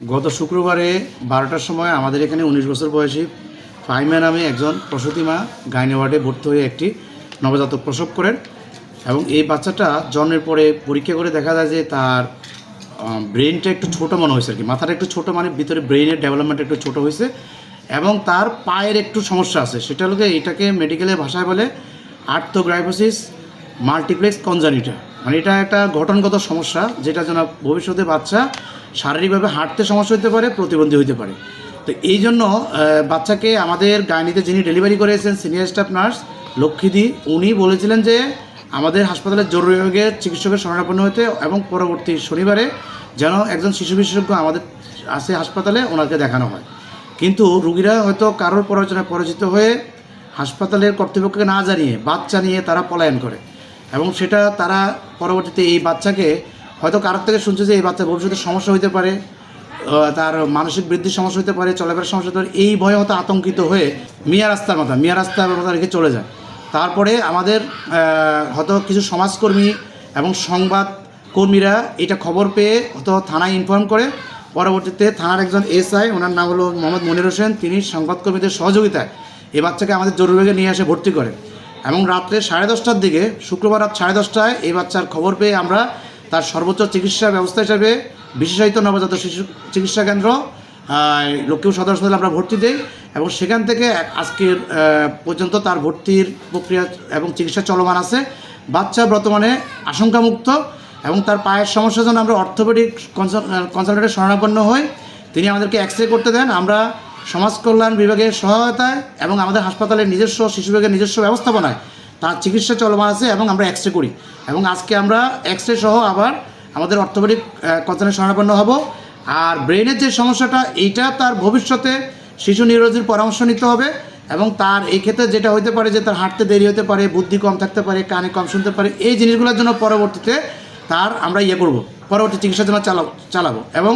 গত শুক্রবারে বারোটার সময় আমাদের এখানে উনিশ বছর বয়সী ফাইমা নামে একজন প্রসূতি মা গাইনি ওয়ার্ডে ভর্তি হয়ে একটি নবজাতক প্রসব করেন এবং এই বাচ্চাটা জন্মের পরে পরীক্ষা করে দেখা যায় যে তার ব্রেনটা একটু ছোটো মনে হয়েছে আর কি। মাথাটা একটু ছোটো মানে ভিতরে ব্রেনের ডেভেলপমেন্ট একটু ছোটো হয়েছে এবং তার পায়ের একটু সমস্যা আছে। সেটা হলো এটাকে মেডিকেলের ভাষায় বলে আর্থোগ্রাইফোসিস মাল্টিপ্লেক্স কনজানিটা মানে এটা একটা গঠনগত সমস্যা, যেটা যেন ভবিষ্যতে বাচ্চা শারীরিকভাবে হাঁটতে সমস্যা হতে পারে, প্রতিবন্ধী হতে পারে। তো এই জন্য বাচ্চাকে আমাদের গাইনিতে যিনি ডেলিভারি করেছেন, সিনিয়র স্টাফ নার্স লক্ষ্মীদি, উনি বলেছিলেন যে আমাদের হাসপাতালের জরুরি বিভাগের চিকিৎসকের শরণাপন্ন হতে এবং পরবর্তী শনিবারে যেন একজন শিশু বিশেষজ্ঞ আমাদের আছে হাসপাতালে, ওনাকে দেখানো হয়। কিন্তু রুগীরা হয়তো কারোর প্ররোচনায় পরিচিত হয়ে হাসপাতালের কর্তৃপক্ষকে না জানিয়ে, বাচ্চা নিয়ে তারা পলায়ন করে। এবং সেটা তারা পরবর্তীতে এই বাচ্চাকে হয়তো কারোর থেকে শুনছে যে এই বাচ্চার ভবিষ্যতে সমস্যা হতে পারে তার মানসিক বৃদ্ধির সমস্যা হতে পারে, চলাফেরার সমস্যা হতে পারে, এই ভয়ে হয়তো আতঙ্কিত হয়ে মিয়া রাস্তার মাথা, মিয়া রাস্তার মাথা রেখে চলে যায়। তারপরে আমাদের হয়তো কিছু সমাজকর্মী এবং সংবাদ কর্মীরা এটা খবর পেয়ে হয়তো থানায় ইনফর্ম করে। পরবর্তীতে থানার একজন এসআই, ওনার নাম হলো মোহাম্মদ মনির হোসেন, তিনি সংবাদকর্মীদের সহযোগিতায় এই বাচ্চাকে আমাদের জরুরি নিয়ে এসে ভর্তি করেন। এবং রাত্রে সাড়ে দশটার দিকে, শুক্রবার রাত সাড়ে দশটায় এই বাচ্চার খবর পেয়ে আমরা তার সর্বোচ্চ চিকিৎসা ব্যবস্থা হিসাবে বিশেষায়িত নবজাত শিশু চিকিৎসা কেন্দ্র লক্ষ্মীপুর সদর হাসপাতালে আমরা ভর্তি দিই এবং সেখান থেকে আজকের পর্যন্ত তার ভর্তির প্রক্রিয়া এবং চিকিৎসা চলমান আছে। বাচ্চা বর্তমানে আশঙ্কামুক্ত এবং তার পায়ের সমস্যার জন্য আমরা অর্থোপেডিক কনসালটেন্টের শরণাপন্ন হই। তিনি আমাদেরকে এক্স রে করতে দেন। আমরা সমাজ কল্যাণ বিভাগের সহায়তায় এবং আমাদের হাসপাতালের নিজস্ব শিশু বিভাগের নিজস্ব ব্যবস্থাপনায় তার চিকিৎসা চলমান আছে এবং আমরা এক্স রে করি। এবং আজকে আমরা এক্স রে সহ আবার আমাদের অর্থোপেডিক কনসালটেন্ট শরণাপন্ন হব। আর ব্রেনের যে সমস্যাটা, এইটা তার ভবিষ্যতে শিশু নিউরোলজির পরামর্শ নিতে হবে এবং তার এই ক্ষেত্রে যেটা হতে পারে যে তার হাঁটতে দেরি হতে পারে, বুদ্ধি কম থাকতে পারে, কানে কম শুনতে পারে, এই জিনিসগুলোর জন্য পরবর্তীতে তার আমরা ইয়ে করব, পরবর্তী চিকিৎসার জন্য চালাবো। এবং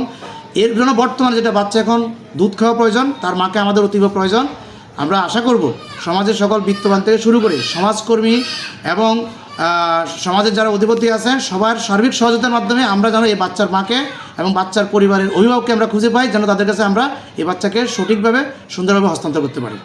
এর জন্য বর্তমানে যেটা বাচ্চা এখন দুধ খাওয়া প্রয়োজন, তার মাকে আমাদের অতীব প্রয়োজন। আমরা আশা করব সমাজের সকল বিত্তবান থেকে শুরু করে সমাজকর্মী এবং সমাজের যারা অধিপতি আছেন, সবার সার্বিক সহযোগিতার মাধ্যমে আমরা যেন এই বাচ্চার মাকে এবং বাচ্চার পরিবারের অভিভাবককে আমরা খুঁজে পাই, যেন তাদের কাছে আমরা এই বাচ্চাকে সঠিকভাবে, সুন্দরভাবে হস্তান্তর করতে পারি।